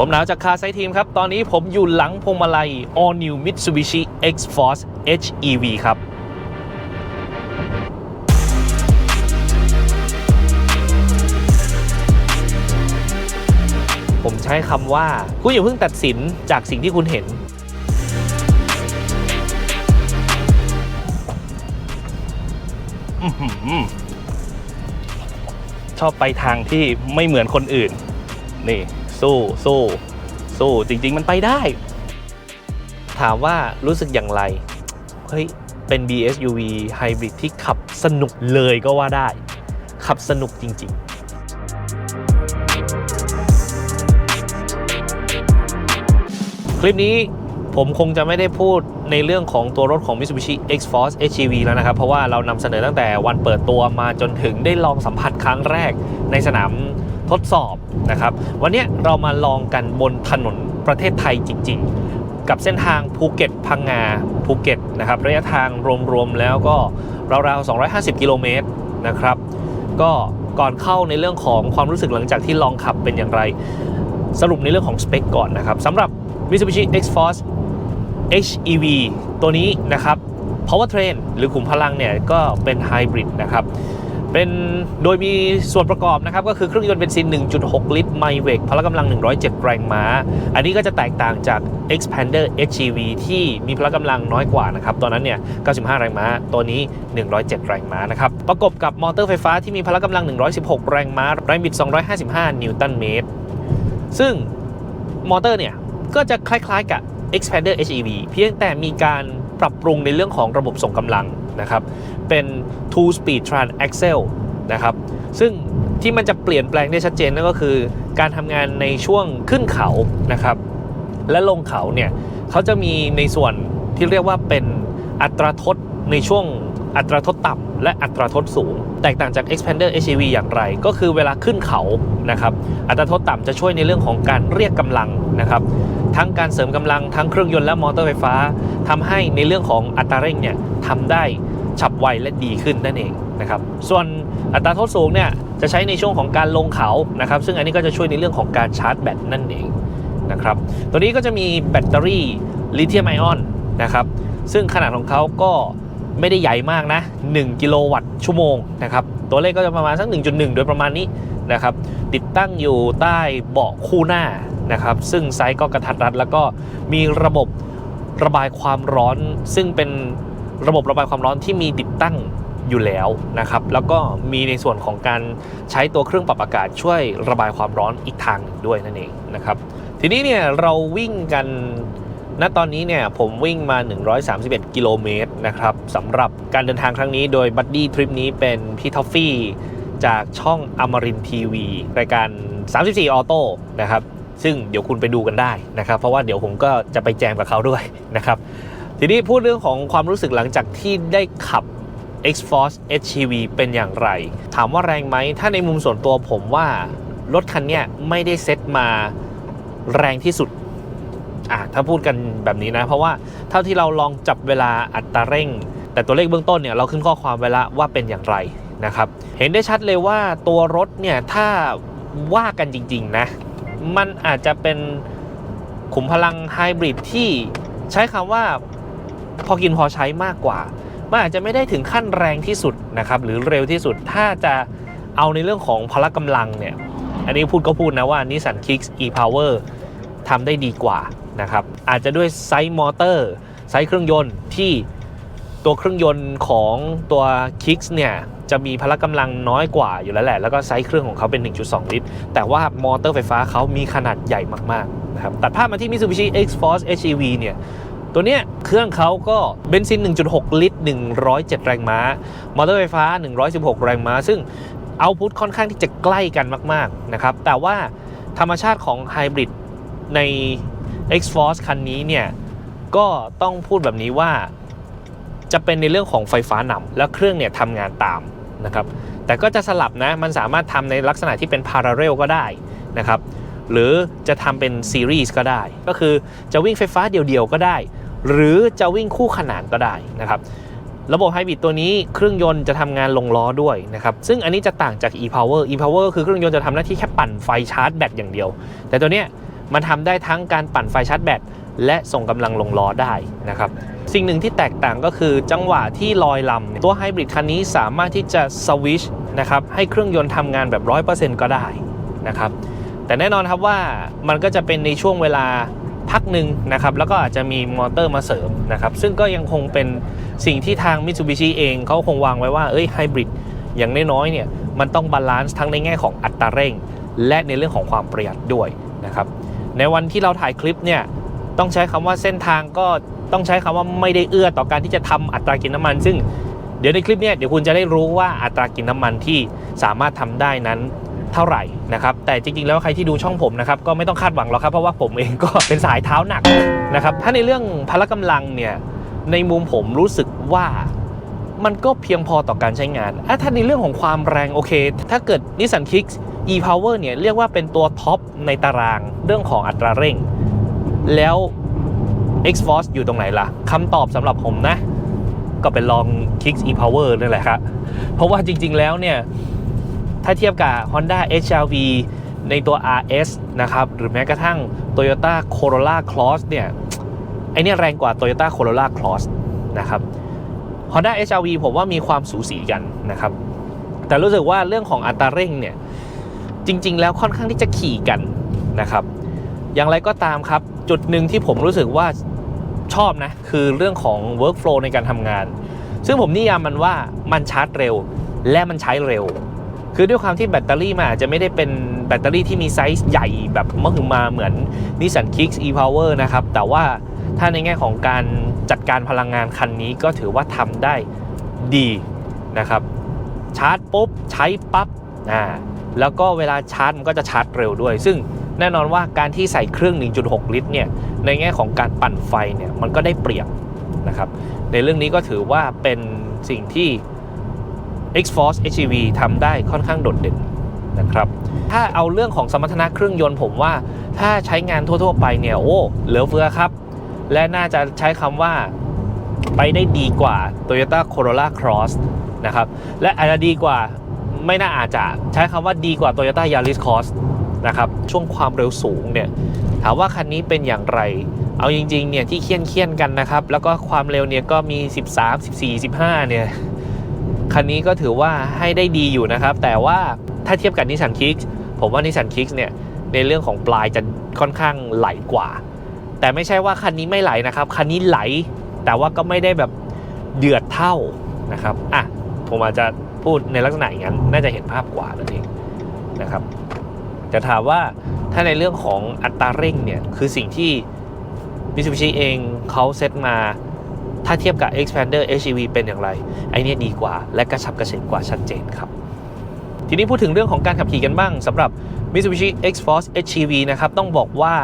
ผมหนาวจากคาไซทีมครับ ตอนนี้ผมอยู่หลังพวงมาลัย All New Mitsubishi X-Force HEV ครับ ผมใช้คำว่า คุณอย่าเพิ่งตัดสินจากสิ่งที่คุณเห็นอื้อหือชอบไปทางที่ไม่เหมือนคนอื่น นี่ สู้สู้สู้จริง ๆ มันไปได้ ถามว่ารู้สึกอย่างไร เฮ้ย เป็น BSUV Hybrid ที่ขับสนุกเลยก็ว่าได้ ขับสนุกจริง ๆคลิปนี้ผมคงจะไม่ได้พูดในเรื่องของตัวรถของ Mitsubishi X-Force HEV แล้วนะครับ เพราะว่าเรานำเสนอตั้งแต่วันเปิดตัวมาจนถึงได้ลองสัมผัสครั้งแรกในสนาม ทดสอบนะครับ วันนี้เรามาลองกันบนถนนประเทศไทยจริง ๆ กับเส้นทางภูเก็ตพังงาภูเก็ตนะครับระยะทางรวมๆแล้วก็ราวๆ 250 กิโลเมตรนะครับก็ก่อนเข้าในเรื่องของความรู้สึกหลังจากที่ลองขับเป็นอย่างไร สรุปในเรื่องของสเปคก่อนนะครับสำหรับ Mitsubishi X-Force HEV ตัวนี้นะครับ Powertrain หรือขุมพลังเนี่ยก็เป็นไฮบริดนะครับ เป็นโดยมีส่วนประกอบนะครับ ก็คือเครื่องยนต์เบนซิน 1.6 ลิตรไมเวกพละกำลัง 107 แรงม้า อันนี้ก็จะแตกต่างจาก Expander HEV ที่มีพละกำลังน้อยกว่านะครับ ตอนนั้นเนี่ย 95 แรงม้า ตัวนี้ 107 แรงม้านะครับ ประกบกับมอเตอร์ไฟฟ้าที่มีพละกำลัง 116 แรงม้า แรงบิด 255 นิวตันเมตร ซึ่งมอเตอร์เนี่ย ก็จะคล้ายๆกับ Expander HEV เพียงแต่มีการปรับปรุงในเรื่องของระบบส่งกำลังนะครับ เป็น two speed trans axle นะครับ ซึ่งที่มันจะเปลี่ยนแปลงได้ชัดเจนนั่นก็คือ การทำงานในช่วงขึ้นเขานะครับ และลงเขาเนี่ยเขาจะมีในส่วนที่เรียกว่าเป็นอัตราทดในช่วงอัตราทดต่ำและอัตราทดสูง แตกต่างจาก Expander HEV อย่างไร ก็คือเวลาขึ้นเขานะครับอัตราทดต่ำจะช่วยในเรื่องของการเรียกกำลังนะครับ ทั้งการเสริมกำลังทั้งเครื่องยนต์และมอเตอร์ไฟฟ้าทำให้ในเรื่องของอัตราเร่งเนี่ยทำได้ ฉับไวและดีขึ้นนั่นเองนะครับส่วนอัตราโทษสูงเนี่ยจะใช้ในช่วงของการลงเขานะครับซึ่งอันนี้ก็จะช่วยในเรื่องของการชาร์จแบตนั่นเองนะครับตัวนี้ก็จะมีแบตเตอรี่ลิเธียมไอออนนะครับซึ่งขนาดของเขาก็ไม่ได้ใหญ่มากนะ 1 กิโลวัตต์ชั่วโมงนะครับตัวเลขก็จะประมาณสัก 1.1 โดยประมาณนี้นะครับติดตั้งอยู่ใต้เบาะคู่หน้านะครับซึ่งไซส์ก็กระทัดรัดแล้วก็มีระบบระบายความร้อนซึ่งเป็น ระบบระบายความร้อนที่มีติดตั้งอยู่แล้วนะครับ แล้วก็มีในส่วนของการใช้ตัวเครื่องปรับอากาศช่วยระบายความร้อนอีกทางด้วยนั่นเองนะครับ ทีนี้เนี่ยเราวิ่งกันณตอนนี้เนี่ยผมวิ่งมา 131 กิโลเมตรนะครับสำหรับการเดินทางครั้งนี้โดยบัดดี้ทริปนี้เป็นพี่ทอฟฟี่จากช่องอมรินทีวีรายการ 34 ออโต้นะครับซึ่งเดี๋ยวคุณไปดูกันได้นะครับ เพราะว่าเดี๋ยวผมก็จะไปแจมกับเขาด้วยนะครับ ทีนี้พูดเรื่องของความรู้สึกหลังจากที่ได้ขับ X-Force HEV เป็นอย่างไร ถามว่าแรงไหม ถ้าในมุมส่วนตัวผมว่า รถคันนี้ไม่ได้เซ็ตมาแรงที่สุดอะถ้าพูดกันแบบนี้นะ เพราะว่าเท่าที่เราลองจับเวลาอัตราเร่ง แต่ตัวเลขเบื้องต้นเนี่ยเราขึ้นข้อความไว้ล้วว่าเป็นอย่างไรนะครับ เห็นได้ชัดเลยว่าตัวรถเนี่ยถ้าว่ากันจริงๆนะ มันอาจจะเป็นขุมพลังไฮบริดที่ใช้คำว่า พอกินพอใช้มากกว่ามันอาจจะไม่ได้ถึงขั้นแรงที่สุดนะครับหรือเร็วที่สุดถ้าจะเอาในเรื่องของพละกำลังเนี่ยอันนี้พูดก็พูดนะว่า Nissan Kicks e-Power ทำได้ดีกว่านะครับอาจจะด้วยไซส์มอเตอร์ไซส์เครื่องยนต์ที่ตัวเครื่องยนต์ของตัว Kicks เนี่ยจะมีพละกำลังน้อยกว่าอยู่แล้วแหละ แล้วก็ไซส์เครื่องของเขาเป็น 1.2 ลิตร แต่ว่ามอเตอร์ไฟฟ้าเขามีขนาดใหญ่มากๆนะครับตัดภาพมาที่ Mitsubishi X-Force HEV เนี่ย ตัวเนี้ยเครื่องเขาก็เบนซิน 1.6 ลิตร 107 แรงม้า มอเตอร์ไฟฟ้า 116 แรงม้า ซึ่งเอาพุทค่อนข้างที่จะใกล้กันมาก ๆ นะครับ แต่ว่าธรรมชาติของไฮบริดใน X-Force คันนี้เนี่ย ก็ต้องพูดแบบนี้ว่าจะเป็นในเรื่องของไฟฟ้านำแล้วเครื่องเนี่ยทำงานตามนะครับ แต่ก็จะสลับนะ มันสามารถทำในลักษณะที่เป็น parallel ก็ได้นะครับ หรือจะทำเป็นซีรีส์ก็ได้ ก็คือจะวิ่งไฟฟ้าเดี่ยวๆก็ได้ หรือจะวิ่งคู่ขนานก็ได้นะครับระบบไฮบริดตัวนี้เครื่องยนต์จะทำงานลงล้อด้วยนะครับ ซึ่งอันนี้จะต่างจาก e-power e-power คือเครื่องยนต์จะทำหน้าที่แค่ปั่นไฟชาร์จแบตอย่างเดียว แต่ตัวเนี้ยมันทำได้ทั้งการปั่นไฟชาร์จแบตและส่งกำลังลงล้อได้นะครับ สิ่งหนึ่งที่แตกต่างก็คือจังหวะที่ลอยลำตัวไฮบริดคันนี้สามารถที่จะสวิชนะครับให้เครื่องยนต์ทำงานแบบ 100%ก็ได้นะครับแต่แน่นอนครับว่ามันก็จะเป็นในช่วงเวลา พักหนึ่งนะครับแล้วก็อาจจะมีมอเตอร์มาเสริมนะครับซึ่งก็ยังคงเป็นสิ่งที่ทาง Mitsubishi เองเขาคงวางไว้ว่าเอ้ยไฮบริดอย่างน้อยๆเนี่ยมันต้องบาลานซ์ทั้งในแง่ของอัตราเร่ง และในเรื่องของความประหยัดด้วยนะครับในวันที่เราถ่ายคลิปเนี่ยต้องใช้คำว่าเส้นทางก็ต้องใช้คำว่าไม่ได้เอื้อต่อการที่จะทำอัตรากินน้ำมัน ซึ่งเดี๋ยวในคลิปเนี้ยเดี๋ยวคุณจะได้รู้ว่าอัตรากินน้ำมันที่สามารถทำได้นั้น เท่าไหร่นะครับแต่จริงๆ แล้วใครที่ดูช่องผมนะครับก็ไม่ต้องคาดหวังหรอกครับเพราะว่าผมเองก็เป็นสายเท้าหนักนะครับถ้าในเรื่องพละกำลังเนี่ยในมุมผมรู้สึกว่ามันก็เพียงพอต่อการใช้งานอะถ้าในเรื่องของความแรงโอเค ถ้าเกิด Nissan Kicks e-Power เนี่ยเรียกว่าเป็นตัวท็อปในตารางเรื่องของอัตราเร่ง แล้ว X-Force อยู่ตรงไหนล่ะคำตอบสำหรับผมนะ ก็เป็นลอง Kicks e-Power นั่นแหละครับเพราะว่าจริงๆแล้วเนี่ย ถ้าเทียบกับ Honda HRV ในตัว RS นะครับ หรือแม้กระทั่ง Toyota Corolla Cross เนี่ยไอเนี่ยแรงกว่า Toyota Corolla Cross นะครับ Honda HRV ผมว่ามีความสูสีกันนะครับ แต่รู้สึกว่าเรื่องของอัตราเร่งเนี่ย จริง ๆ แล้วค่อนข้างที่จะขี่กันนะครับ อย่างไรก็ตามครับ จุดหนึ่งที่ผมรู้สึกว่าชอบนะ คือเรื่องของ workflow ในการทำงาน ซึ่งผมนิยามมันว่ามันชาร์จเร็ว และมันใช้เร็ว คือด้วยความที่แบตเตอรี่มันอาจจะไม่ได้เป็นแบตเตอรี่ที่มีไซส์ใหญ่แบบมหึมาเหมือน Nissan Kicks e-Power นะครับ แต่ว่าถ้าในแง่ของการจัดการพลังงานคันนี้ก็ถือว่าทำได้ดีนะครับ ชาร์จปุ๊บ ใช้ปั๊บอ่าแล้วก็เวลาชาร์จมันก็จะชาร์จเร็วด้วย ซึ่งแน่นอนว่าการที่ใส่เครื่อง 1.6 ลิตรเนี่ยในแง่ของการปั่นไฟเนี่ยมันก็ได้เปรียบนะครับในเรื่องนี้ก็ถือว่าเป็นสิ่งที่ X-Force HEV ทำได้ค่อนข้างโดดเด่นนะครับถ้าเอาเรื่องของสมรรถนะเครื่องยนต์ผมว่า ถ้าใช้งานทั่ว ๆ ไปเนี่ยโอ้เหลือเฟือครับ และน่าจะใช้คำว่าไปได้ดีกว่า Toyota Corolla Cross นะครับและอาจจะดีกว่าไม่น่าอาจจะใช้คำว่าดีกว่า Toyota Yaris Cross นะครับช่วงความเร็วสูงเนี่ยถามว่าคันนี้เป็นอย่างไร เอาจริงๆเนี่ยที่เคี่ยนเคียนกันนะครับ แล้วก็ความเร็วเนี่ยก็มี 13 14 15เนี่ย คันนี้ก็ถือว่าให้ได้ดีอยู่นะครับ แต่ว่าถ้าเทียบกับ Nissan Kicks ผมว่า Nissan Kicks เนี่ยในเรื่องของปลายจะค่อนข้างไหลกว่า แต่ไม่ใช่ว่าคันนี้ไม่ไหลนะครับ คันนี้ไหลแต่ว่าก็ไม่ได้แบบเดือดเท่านะครับอะผมอาจจะพูดในลักษณะอย่างนั้นน่าจะเห็นภาพกว่านั่นเองนะครับจะถามว่าถ้าในเรื่องของอัตราเร่งเนี่ยคือสิ่งที่ Mitsubishi เองเขาเซตมา ถ้าเทียบกับ Expander HEV เป็นอย่างไร ไอเนี้ยดีกว่า และกระชับกระเฉงกว่าชัดเจนครับ ทีนี้พูดถึงเรื่องของการขับขี่กันบ้างสำหรับ Mitsubishi X-Force HEV นะครับ ต้องบอกว่า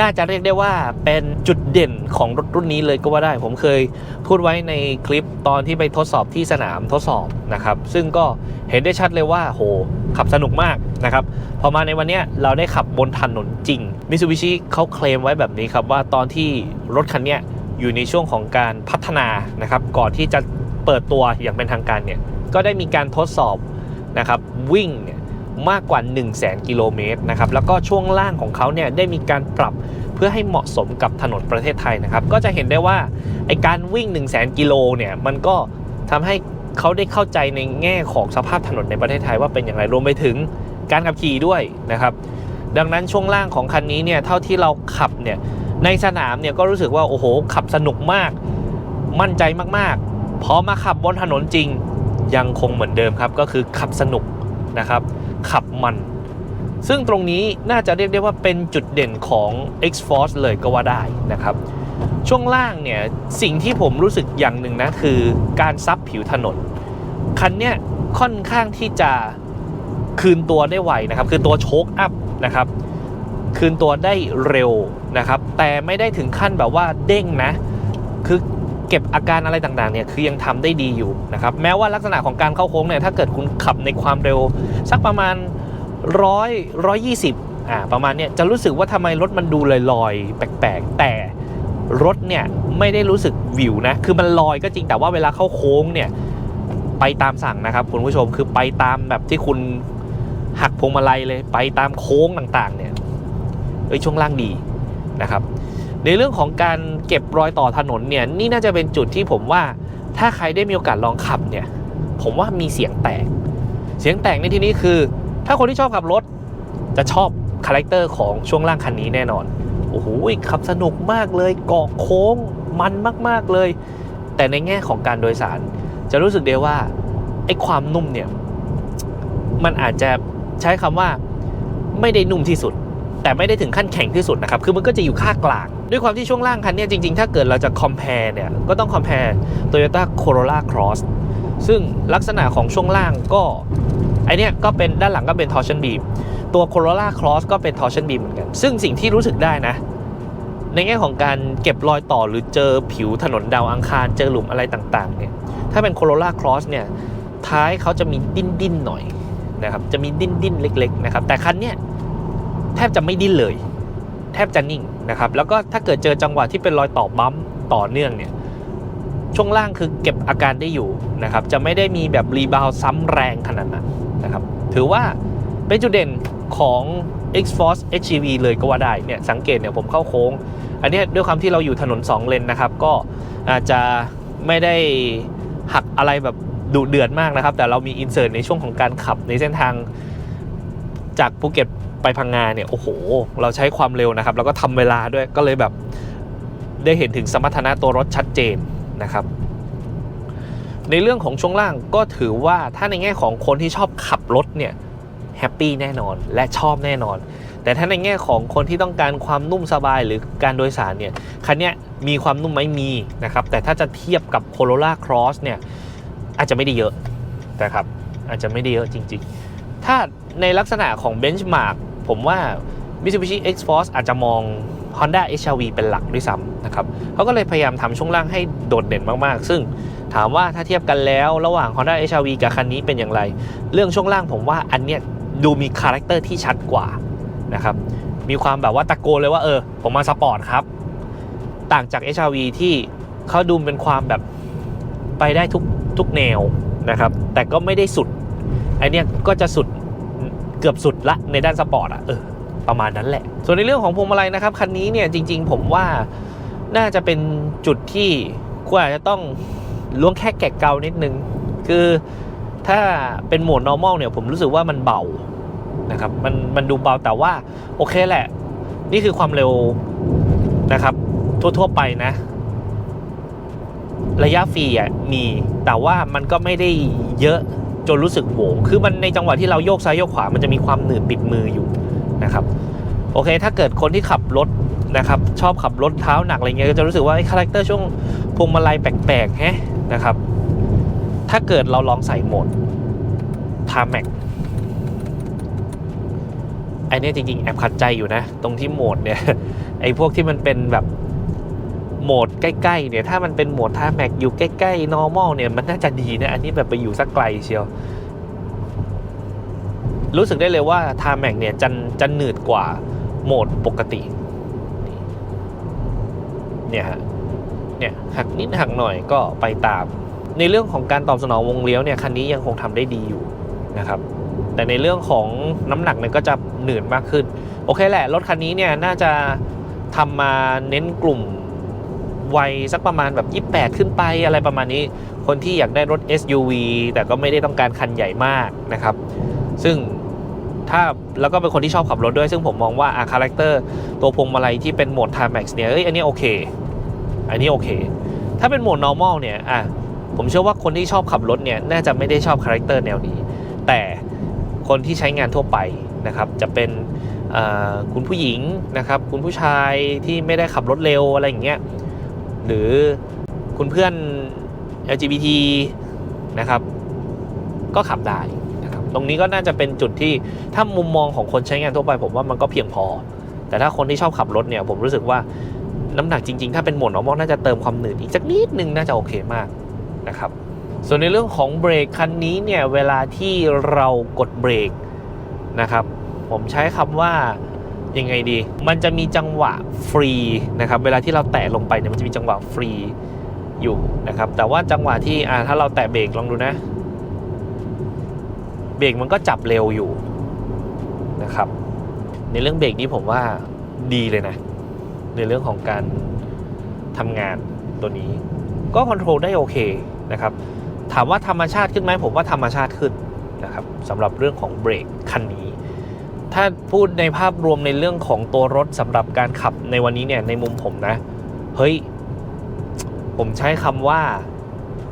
น่าจะเรียกได้ว่าเป็นจุดเด่นของรถรุ่นนี้เลยก็ว่าได้ ผมเคยพูดไว้ในคลิปตอนที่ไปทดสอบที่สนามทดสอบนะครับ ซึ่งก็เห็นได้ชัดเลยว่าโห ขับสนุกมากนะครับ พอมาในวันเนี้ยเราได้ขับบนถนนจริง Mitsubishi เขาเคลมไว้แบบนี้ครับว่าตอนที่รถคันเนี้ย อยู่ในช่วงของการพัฒนานะครับ ก่อนที่จะเปิดตัวอย่างเป็นทางการเนี่ยก็ได้มีการทดสอบนะครับวิ่งเนี่ยมากกว่า 1 0 0 0 0แกิโลเมตรนะครับแล้วก็ช่วงล่างของเขาเนี่ยได้มีการปรับเพื่อให้เหมาะสมกับถนนประเทศไทยนะครับ ก็จะเห็นได้ว่าไอการวิ่ง 1 0 0 0 0แกิโลเนี่ยมันก็ทำให้เขาได้เข้าใจในแง่ของสภาพถนนในประเทศไทยว่าเป็นอย่างไรรวมไปถึงการขับขี่ด้วยนะครับ ดังนั้นช่วงล่างของคันนี้เนี่ยเท่าที่เราขับเนี่ย ในสนามเนี่ยก็รู้สึกว่าโอ้โห ขับสนุกมาก มั่นใจมากๆ พอมาขับบนถนนจริง ยังคงเหมือนเดิมครับ ก็คือขับสนุกนะครับ ขับมัน ซึ่งตรงนี้น่าจะเรียกได้ว่าเป็นจุดเด่นของ X-Force เลยก็ว่าได้นะครับ ช่วงล่างเนี่ยสิ่งที่ผมรู้สึกอย่างหนึ่งนะคือการซับผิวถนน คันเนี้ยค่อนข้างที่จะคืนตัวได้ไวนะครับ คือตัวโชคอัพนะครับ คืนตัวได้เร็วนะครับ แต่ไม่ได้ถึงขั้นแบบว่าเด้งนะ คือเก็บอาการอะไรต่างๆเนี่ยคือยังทำได้ดีอยู่นะครับ แม้ว่าลักษณะของการเข้าโค้งเนี่ยถ้าเกิดคุณขับในความเร็ว สักประมาณร้อยร้อยยี่สิบอ่าประมาณเนี่ยจะรู้สึกว่าทำไมรถมันดูลอยๆ แปลกๆ แต่รถเนี่ยไม่ได้รู้สึกวิวนะ คือมันลอยก็จริงแต่ว่าเวลาเข้าโค้งเนี่ยไปตามสั่งนะครับคุณผู้ชมคือไปตามแบบที่คุณหักพวงมาลัยเลยไปตามโค้งต่างๆเนี่ย เอ้ยช่วงล่างดีนะครับ ในเรื่องของการเก็บรอยต่อถนนเนี่ยนี่น่าจะเป็นจุดที่ผมว่าถ้าใครได้มีโอกาสลองขับเนี่ยผมว่ามีเสียงแตก เสียงแตกในที่นี้คือ ถ้าคนที่ชอบขับรถจะชอบคาแรคเตอร์ของช่วงล่างคันนี้แน่นอนโอ้โหขับสนุกมากเลยเกาะโค้งมันมาก ๆเลย แต่ในแง่ของการโดยสาร จะรู้สึกได้ว่าไอ้ความนุ่มเนี่ยมันอาจจะใช้คำว่าไม่ได้นุ่มที่สุด แต่ไม่ได้ถึงขั้นแข็งที่สุดนะครับคือมันก็จะอยู่ค่ากลาง ด้วยความที่ช่วงล่างคันนี้จริง ๆ ถ้าเกิดเราจะ compare เนี่ยก็ต้อง compare Toyota Corolla Cross ซึ่งลักษณะของช่วงล่างก็ไอเนี้ยก็เป็นด้านหลังก็เป็น torsion beam ตัว Corolla Cross ก็เป็น torsion beam เหมือนกัน ซึ่งสิ่งที่รู้สึกได้นะ ในแง่ของการเก็บรอยต่อหรือเจอผิวถนนดาวอังคารเจอหลุมอะไรต่างๆเนี่ยถ้าเป็น Corolla Cross เนี่ยท้ายเขาจะมีดิ้นดิ้นๆหน่อยนะครับจะมีดิ้นดิ้นๆเล็ก ๆ นะครับ แต่คันเนี้ย แทบจะไม่ดิ้นเลย แทบจะนิ่งนะครับแล้วก็ถ้าเกิดเจอจังหวะที่เป็นรอยต่อบัมป์ต่อเนื่องเนี่ยช่วงล่างคือเก็บอาการได้อยู่นะครับจะไม่ได้มีแบบรีบาวด์ซ้ำแรงขนาดนั้นนะครับถือว่าเป็นจุดเด่นของ X-Force HEV เลยก็ว่าได้เนี่ยสังเกตเนี่ยผมเข้าโค้ง อันนี้ด้วยความที่เราอยู่ถนน 2 เลนนะครับ ก็อาจจะไม่ได้หักอะไรแบบดุเดือดมากนะครับ แต่เรามีอินเสิร์ตในช่วงของการขับในเส้นทางจากภูเก็ต ไปพังงาเนี่ยโอ้โห เราใช้ความเร็วนะครับ แล้วก็ทำเวลาด้วยก็เลยแบบได้เห็นถึงสมรรถนะตัวรถชัดเจนนะครับ ในเรื่องของช่วงล่างก็ถือว่าถ้าในแง่ของคนที่ชอบขับรถเนี่ยแฮปปี้แน่นอนและชอบแน่นอน แต่ถ้าในแง่ของคนที่ต้องการความนุ่มสบายหรือการโดยสารเนี่ยคันนี้มีความนุ่มไหมมีนะครับ แต่ถ้าจะเทียบกับ Corolla Cross เนี่ยอาจจะไม่ได้เยอะนะครับอาจจะไม่ได้เยอะจริง ๆ ถ้าในลักษณะของ Benchmark ผมว่า Mitsubishi X-Force อาจจะมอง Honda HR-V เป็นหลักด้วยซ้ำนะครับเขาก็เลยพยายามทำช่วงล่างให้โดดเด่นมากๆ ซึ่งถามว่าถ้าเทียบกันแล้วระหว่าง Honda HR-V กับคันนี้เป็นอย่างไร เรื่องช่วงล่างผมว่าอันเนี้ยดูมีคาแรคเตอร์ที่ชัดกว่านะครับมีความแบบว่าตะโกนเลยว่าเออ ผมมาสปอร์ตครับ ต่างจาก HRV ที่เขาดูเป็นความแบบไปได้ทุกทุกแนวนะครับ แต่ก็ไม่ได้สุดไอเนี้ยก็จะสุด เกือบสุดละในด้านสปอร์ตอะเออประมาณนั้นแหละ ส่วนในเรื่องของพวงมาลัยนะครับคันนี้เนี่ยจริง ๆ ผมว่าน่าจะเป็นจุดที่ควรอาจจะต้องล้วงแค่แกะเกานิดนึง คือถ้าเป็นโหมด normal เนี่ยผมรู้สึกว่ามันเบานะครับมันมันดูเบาแต่ว่าโอเคแหละ นี่คือความเร็วนะครับ ทั่ว ๆ ไปนะ ระยะฟรีอะมีแต่ว่ามันก็ไม่ได้เยอะ จนรู้สึกโหวคือมันในจังหวะที่เราโยกซ้ายโยกขวามันจะมีความหนืดปิดมืออยู่นะครับโอเค ถ้าเกิดคนที่ขับรถนะครับชอบขับรถเท้าหนักอะไรเงี้ยก็จะรู้สึกว่าไอ้คาแรคเตอร์ช่วงพวงมาลัยแปลกๆแฮะนะครับ ถ้าเกิดเราลองใส่โหมดทาแม็กไอเนี้ยจริงๆ แอบขัดใจอยู่นะ ตรงที่โหมดเนี่ยไอพวกที่มันเป็นแบบ โหมดใกล้ๆเนี่ยถ้ามันเป็นโหมดท่าแม็กอยู่ใกล้ๆ normal เนี่ยมันน่าจะดีนะ อันนี้แบบไปอยู่สักไกลเชียว รู้สึกได้เลยว่าท่าแม็กเนี่ยจะจะหนืดกว่าโหมดปกติ เนี่ยฮะเนี่ยหักนิดหักหน่อยก็ไปตาม ในเรื่องของการตอบสนองวงเลี้ยวเนี่ยคันนี้ยังคงทำได้ดีอยู่นะครับแต่ในเรื่องของน้ำหนักเนี่ยก็จะหนืดมากขึ้น โอเคแหละ รถคันนี้เนี่ยน่าจะทำมาเน้นกลุ่ม วัยสักประมาณแบบ 28 ขึ้นไปอะไรประมาณนี้ คนที่อยากได้รถ SUV แต่ก็ไม่ได้ต้องการคันใหญ่มากนะครับ ซึ่งถ้าแล้วก็เป็นคนที่ชอบขับรถด้วย ซึ่งผมมองว่าอาคาแรคเตอร์ตัวพวงมาลัยที่เป็นโหมด t i m a x เนี่ยเอ้ยอันนี้โอเค อันนี้โอเค ถ้าเป็นโหมด normal เนี่ยอะผมเชื่อว่าคนที่ชอบขับรถเนี่ยน่าจะไม่ได้ชอบคาแรคเตอร์แนวนี้ แต่คนที่ใช้งานทั่วไปนะครับจะเป็นคุณผู้หญิงนะครับคุณผู้ชายที่ไม่ได้ขับรถเร็วอะไรอย่างเงี้ย หรือคุณเพื่อน LGBT นะครับ ก็ขับได้นะครับ ตรงนี้ก็น่าจะเป็นจุดที่ถ้ามุมมองของคนใช้งานทั่วไป ผมว่ามันก็เพียงพอ แต่ถ้าคนที่ชอบขับรถเนี่ย ผมรู้สึกว่าน้ำหนักจริงๆ ถ้าเป็นโหมด normal น่าจะเติมความหนืดอีกสักนิดนึงน่าจะโอเคมากนะครับ ส่วนในเรื่องของเบรกคันนี้เนี่ย เวลาที่เรากดเบรกนะครับ ผมใช้คำว่า ยังไงดี มันจะมีจังหวะฟรีนะครับ เวลาที่เราแตะลงไปเนี่ยมันจะมีจังหวะฟรีอยู่นะครับ แต่ว่าจังหวะที่อ่าถ้าเราแตะเบรกลองดูนะ เบรกมันก็จับเร็วอยู่นะครับ ในเรื่องเบรกนี้ผมว่าดีเลยนะ ในเรื่องของการทำงานตัวนี้ ก็คอนโทรลได้โอเคนะครับ ถามว่าธรรมชาติขึ้นไหมผมว่าธรรมชาติขึ้นนะครับสำหรับเรื่องของเบรกคันนี้ ถ้าพูดในภาพรวมในเรื่องของตัวรถสำหรับการขับในวันนี้เนี่ยในมุมผมนะ เฮ้ย ผมใช้คำว่า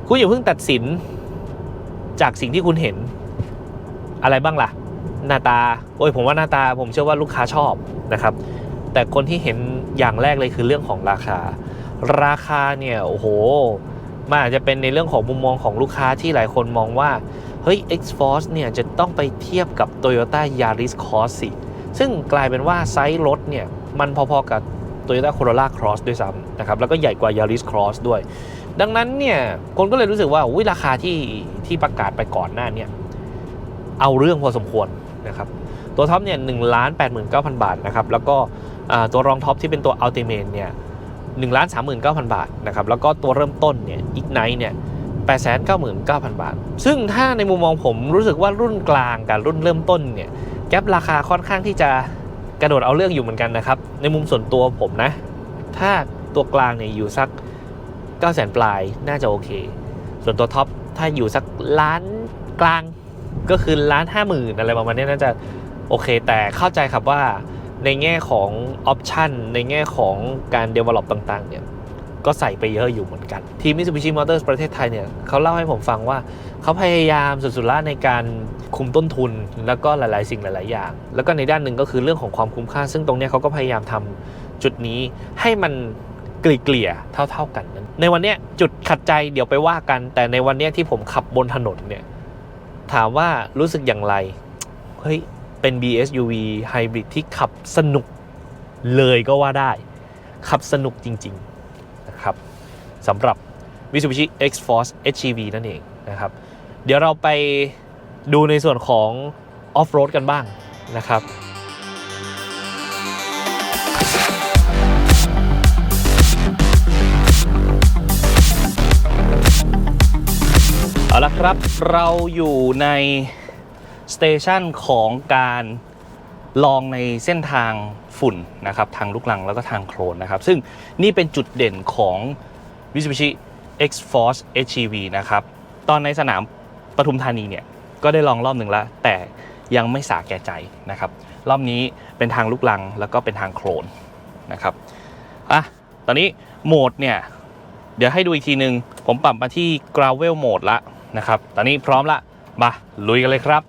คุณอย่าเพิ่งตัดสิน จากสิ่งที่คุณเห็น อะไรบ้างล่ะ หน้าตา โอ้ยผมว่าหน้าตา ผมเชื่อว่าลูกค้าชอบนะครับ แต่คนที่เห็นอย่างแรกเลยคือเรื่องของราคา ราคาเนี่ยโอ้โหมันอาจจะเป็นในเรื่องของมุมมองของลูกค้าที่หลายคนมองว่า เฮ้ย X-Force เนี่ยจะต้องไปเทียบกับ Toyota Yaris Cross สิ ซึ่งกลายเป็นว่าไซส์รถเนี่ยมันพอๆกับ Toyota Corolla Cross ด้วยซ้ำนะครับ แล้วก็ใหญ่กว่า Yaris Cross ด้วย ดังนั้นเนี่ยคนก็เลยรู้สึกว่าวิราคาที่ที่ประกาศไปก่อนหน้าเนี่ยเอาเรื่องพอสมควรนะครับตัวท็อปเนี่ยหนึ่งล้านแปดหมื่นเก้าพันบาทนะครับแล้วก็อ่าตัวรองท็อปที่เป็นตัว Ultimate เนี่ยหนึ่งล้านสามหมื่นเก้าพันบาทนะครับแล้วก็ตัวเริ่มต้นเนี่ยอีกไนเนี่ย แปดแสนเก้าหมื่นเก้าพันบาท ซึ่งถ้าในมุมมองผมรู้สึกว่ารุ่นกลางกับรุ่นเริ่มต้นเนี่ยแกลบราคาค่อนข้างที่จะกระโดดเอาเรื่องอยู่เหมือนกันนะครับ ในมุมส่วนตัวผมนะ ถ้าตัวกลางเนี่ยอยู่สัก 9 0 0 0 0ปลายน่าจะโอเค ส่วนตัวท็อปถ้าอยู่สักล้านกลางก็คือล้านห้าหมื่นอะไรประมาณนี้น่าจะโอเค แต่เข้าใจครับว่าในแง่ของออปชันในแง่ของการ develop ต่างๆเนี่ย ก็ใส่ไปเยอะอยู่เหมือนกัน ทีม Mitsubishi Motors ประเทศไทยเนี่ยเขาเล่าให้ผมฟังว่า เขาพยายามสุดๆละในการคุมต้นทุน แล้วก็หลายๆ สิ่งหลายๆ อย่าง แล้วก็ในด้านหนึ่งก็คือเรื่องของความคุ้มค่า ซึ่งตรงนี้เขาก็พยายามทำจุดนี้ให้มันเกลี่ยเท่า ๆกันนั้นในวันเนี้ยจุดขัดใจเดี๋ยวไปว่ากัน แต่ในวันเนี้ยที่ผมขับบนถนนเนี่ยถามว่ารู้สึกอย่างไรเฮ้ยเป็น BSUV Hybrid ที่ขับสนุกเลยก็ว่าได้ ขับสนุกจริงๆนะครับ สำหรับ Mitsubishi X-Force HEV นั่นเองนะครับ เดี๋ยวเราไปดูในส่วนของ Off-Road กันบ้างนะครับเอาละครับเราอยู่ในสเตชันของการลองในเส้นทางฝุ่นนะครับทางลูกลังแล้วก็ทางโคลนนะครับ ซึ่งนี่เป็นจุดเด่นของ Mitsubishi X-Force HEV นะครับ ตอนในสนามปทุมธานีเนี่ย ก็ได้ลองรอบหนึ่งแล้ว แต่ยังไม่สาแก่ใจนะครับ รอบนี้เป็นทางลูกลังแล้วก็เป็นทางโคลนนะครับอะตอนนี้โหมดเนี่ย เดี๋ยวให้ดูอีกทีหนึ่งผมปรับมาที่ gravel mode ละนะครับ ตอนนี้พร้อมละมาลุยกันเลยครับ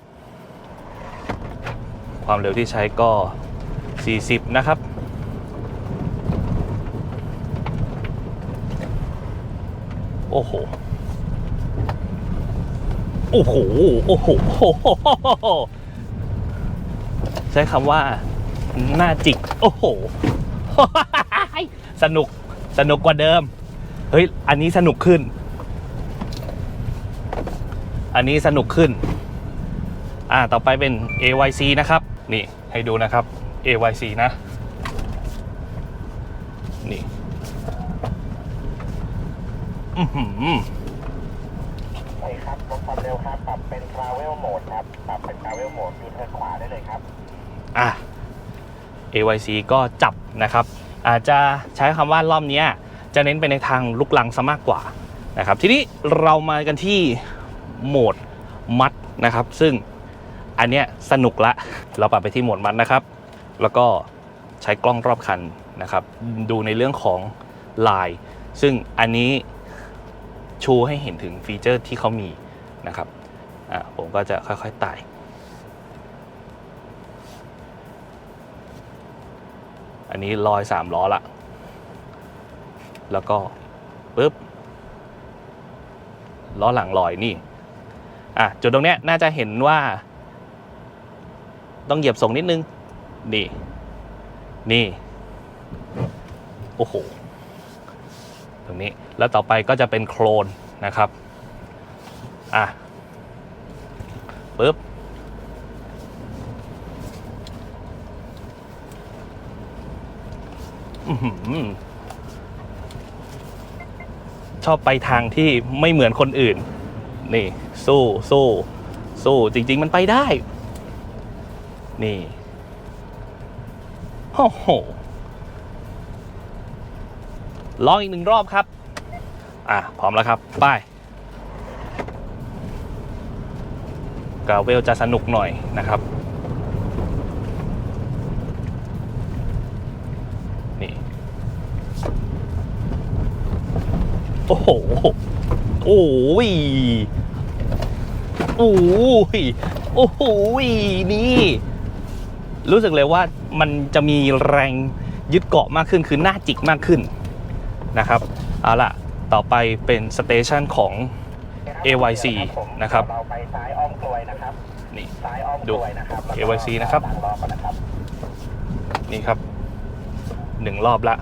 ความเร็วที่ใช้ก็ 40 นะครับ โอ้โห โอ้โห โอ้โห ใช้คำว่า หน้าจิก โอ้โห สนุก สนุกกว่าเดิม เฮ้ย อันนี้สนุกขึ้น อันนี้สนุกขึ้น อ่า ต่อไปเป็น AYC นะครับ นี่ ให้ดูนะครับ AYC นะ นี่ อือหือใช่ครับลดความเร็วครับ ปรับเป็น travel mode ครับ ปรับเป็น travel mode ยูเทิร์นขวาได้เลยครับ อะ AYC ก็จับนะครับ อาจจะใช้คำว่ารอบเนี้ยจะเน้นไปในทางลุกลังซะมากกว่านะครับ ทีนี้เรามากันที่โหมดมัดนะครับ ซึ่งอันเนี้ยสนุกละ เราปรับไปที่โหมดมัดนะครับ แล้วก็ใช้กล้องรอบคันนะครับ ดูในเรื่องของลาย ซึ่งอันนี้ ชูให้เห็นถึงฟีเจอร์ที่เขามีนะครับผมก็จะค่อยๆไต่อันนี้ลอยสามล้อละ แล้วก็ปึ๊บล้อหลังลอยนี่ อะ จุดตรงเนี้ยน่าจะเห็นว่า ต้องเหยียบส่งนิดนึง นี่ นี่ โอ้โห ตรงนี้ แล้วต่อไปก็จะเป็นโคลนนะครับอะปึ๊บอชอบไปทางที่ไม่เหมือนคนอื่น นี่ สู้สู้สู้จริง ๆ มันไปได้ นี่โอ้โห ลองอีกหนึ่งรอบครับ อะ พร้อมแล้วครับ ไปกาเวลจะสนุกหน่อยนะครับ นี่ โอ้โห โอ้ยโอ้ยโอ้โหนี่ รู้สึกเลยว่ามันจะมีแรงยึดเกาะมากขึ้นคือหน้าจิกมากขึ้น นะครับเอาล่ะต่อไปเป็นสเตชันของ AYC นะครับเราไปซ้ายอ้อมกลวยนะครับนี่ซ้ายอ้อมกลวยนะครับดู AYC นะครับหลังรอบกันนะครับ นี่ครับหนึ่งรอบละ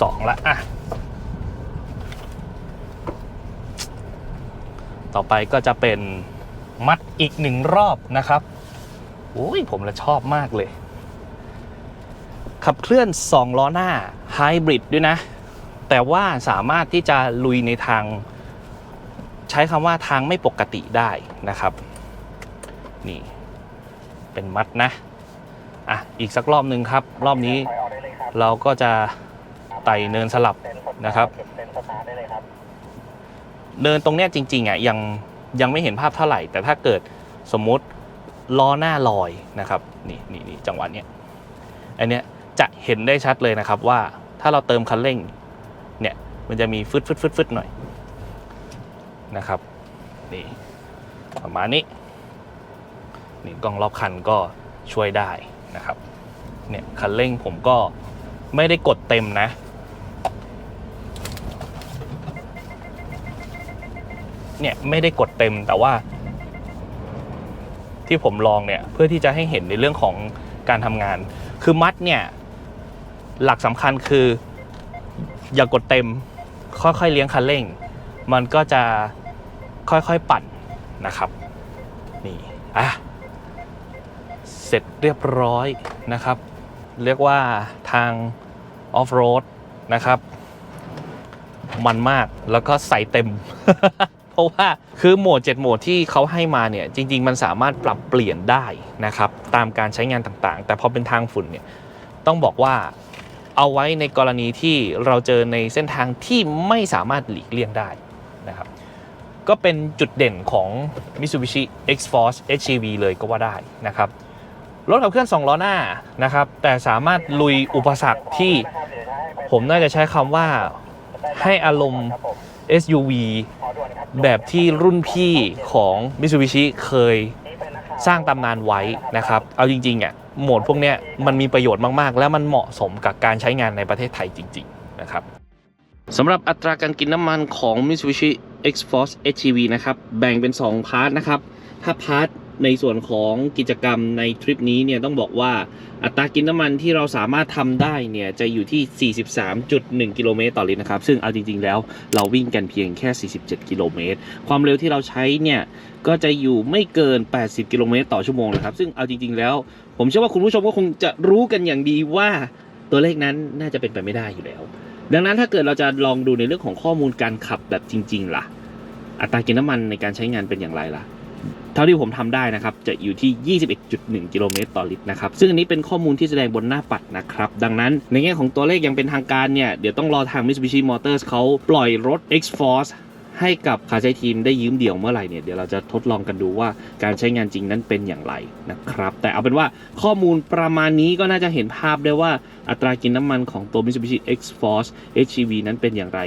สองละอะต่อไปก็จะเป็นมัดอีกหนึ่งรอบนะครับโอ้ยผมละชอบมากเลย ขับเคลื่อน 2 ล้อหน้าไฮบริดด้วยนะ แต่ว่าสามารถที่จะลุยในทาง ใช้คำว่าทางไม่ปกติได้นะครับ นี่เป็นมัดนะอะอีกสักรอบหนึ่งครับ รอบนี้เราก็จะไต่เนินสลับนะครับเนินตรงเนี้ยจริงๆอะยังยังไม่เห็นภาพเท่าไหร่ แต่ถ้าเกิดสมมติล้อหน้าลอยนะครับ นี่นี่นี่จังหวะเนี้ยอันเนี้ย เห็นได้ชัดเลยนะครับว่าถ้าเราเติมคันเร่งเนี่ยมันจะมีฟึดฟึดฟึดฟึดหน่อยนะครับนี่ประมาณนี้นี่กล้องรอบคันก็ช่วยได้นะครับเนี่ยคันเร่งผมก็ไม่ได้กดเต็มนะเนี่ยไม่ได้กดเต็มแต่ว่า ที่ผมลองเนี่ยเพื่อที่จะให้เห็นในเรื่องของการทำงาน คือมัดเนี่ย หลักสำคัญคืออย่ากดเต็ม ค่อยๆเลี้ยงคันเร่ง มันก็จะค่อยๆปั่นนะครับนี่อะเสร็จเรียบร้อยนะครับ เรียกว่าทางออฟโรดนะครับ มันมากแล้วก็ใส่เต็ม เพราะว่าคือโหมด 7 โหมดที่เขาให้มาเนี่ย จริง ๆ มันสามารถปรับเปลี่ยนได้นะครับ ตามการใช้งานต่างๆ แต่พอเป็นทางฝุ่นเนี่ย ต้องบอกว่า เอาไว้ในกรณีที่เราเจอในเส้นทางที่ไม่สามารถหลีกเลี่ยงได้นะครับ ก็เป็นจุดเด่นของ Mitsubishi X-Force HEV เลยก็ว่าได้นะครับ รถขับเคลื่อน 2 ล้อหน้านะครับ แต่สามารถลุยอุปสรรคที่ผมน่าจะใช้คำว่าให้อารมณ์ SUV ขอด่วนครับแบบที่รุ่นพี่ของ Mitsubishi เคยสร้างตำนานไว้นะครับ เอาจริงๆอะ โหมดพวกนี้มันมีประโยชน์มากๆ และมันเหมาะสมกับการใช้งานในประเทศไทยจริง ๆ นะครับสำหรับอัตราการกินน้ำมันของ Mitsubishi X-Force HEV นะครับ แบ่งเป็น 2 พาร์ทนะครับ ถ้าพาร์ทในส่วนของกิจกรรมในทริปนี้เนี่ยต้องบอกว่าอัตรากินน้ำมันที่เราสามารถทำได้เนี่ยจะอยู่ที่ 43.1 กิโลเมตรต่อลิตรนะครับ ซึ่งเอาจริง ๆ แล้วเราวิ่งกันเพียงแค่ 47 กิโลเมตร ความเร็วที่เราใช้เนี่ยก็จะอยู่ไม่เกิน 80 กิโลเมตรต่อชั่วโมงนะครับ ซึ่งเอาจริง ๆ แล้ว ผมเชื่อว่าคุณผู้ชมก็คงจะรู้กันอย่างดีว่าตัวเลขนั้นน่าจะเป็นไปไม่ได้อยู่แล้ว ดังนั้นถ้าเกิดเราจะลองดูในเรื่องของข้อมูลการขับแบบจริง ๆ ล่ะ อัตรากินน้ำมันในการใช้งานเป็นอย่างไรล่ะ เท่าที่ผมทำได้นะครับ จะอยู่ที่ 21.1 กิโลเมตรต่อลิตรนะครับ ซึ่งอันนี้เป็นข้อมูลที่แสดงบนหน้าปัดนะครับ ดังนั้นในแง่ของตัวเลขยังเป็นทางการเนี่ย เดี๋ยวต้องรอทาง Mitsubishi Motors เขาปล่อยรถ X-Force ให้กับขาใช้ทีมได้ยืมเดี่ยวเมื่อไหร่เนี่ยเดี๋ยวเราจะทดลองกันดูว่าการใช้งานจริงนั้นเป็นอย่างไรนะครับ แต่เอาเป็นว่าข้อมูลประมาณนี้ก็น่าจะเห็นภาพได้ว่าอัตรากินน้ำมันของตัว Mitsubishi X-Force HEV นั้นเป็นอย่างไร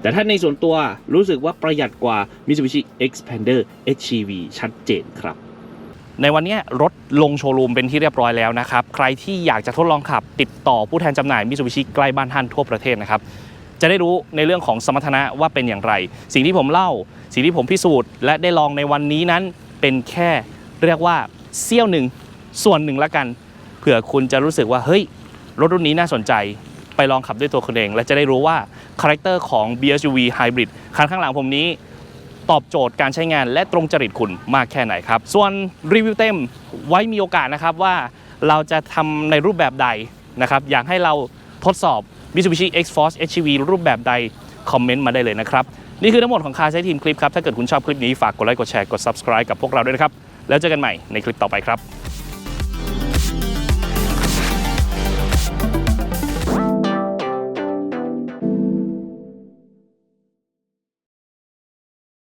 แต่ถ้าในส่วนตัวรู้สึกว่าประหยัดกว่า Mitsubishi Xpander HEV ชัดเจนครับในวันนี้รถลงโชว์รูมเป็นที่เรียบร้อยแล้วนะครับ ใครที่อยากจะทดลองขับติดต่อผู้แทนจำหน่าย Mitsubishi ใกล้บ้านท่านทั่วประเทศนะครับ จะได้รู้ในเรื่องของสมรรถนะว่าเป็นอย่างไร สิ่งที่ผมเล่า สิ่งที่ผมพิสูจน์และได้ลองในวันนี้นั้นเป็นแค่เรียกว่าเสี้ยวหนึ่งส่วนหนึ่งละกันเผื่อคุณจะรู้สึกว่าเฮ้ยรถรุ่นนี้น่าสนใจไปลองขับด้วยตัวคุณเอง และจะได้รู้ว่าคาแรคเตอร์ของ BSUV Hybrid คันข้างหลังผมนี้ ตอบโจทย์การใช้งานและตรงจริตคุณมากแค่ไหนครับ ส่วนรีวิวเต็มไว้มีโอกาสนะครับว่าเราจะทำในรูปแบบใดนะครับ อยากให้เราทดสอบ Mitsubishi X-Force HEV รูปแบบใดคอมเมนต์มาได้เลยนะครับ นี่คือทั้งหมดของคาใช้ทีมคลิปครับ ถ้าเกิดคุณชอบคลิปนี้ฝากกดไลค์กดแชร์กด subscribe กับพวกเราด้วยนะครับ แล้วเจอกันใหม่ในคลิปต่อไปครับ